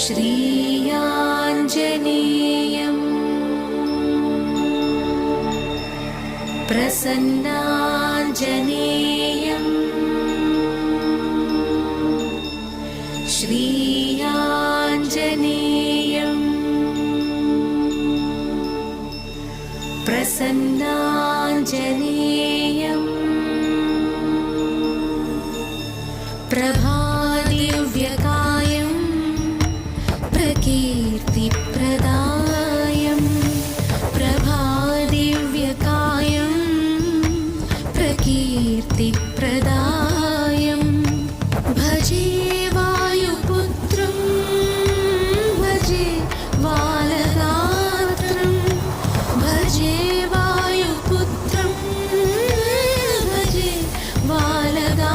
श्रीयाञ्जनेयम् प्रसन्नाञ्जनेयम् श्रीयाञ्जनेयम् प्रसन्नाञ्जनेयम् प्रभा कीर्तिप्रदायं भजे वायुपुत्रं भजे बालगात्रं भजे वायुपुत्रं भजे बालगा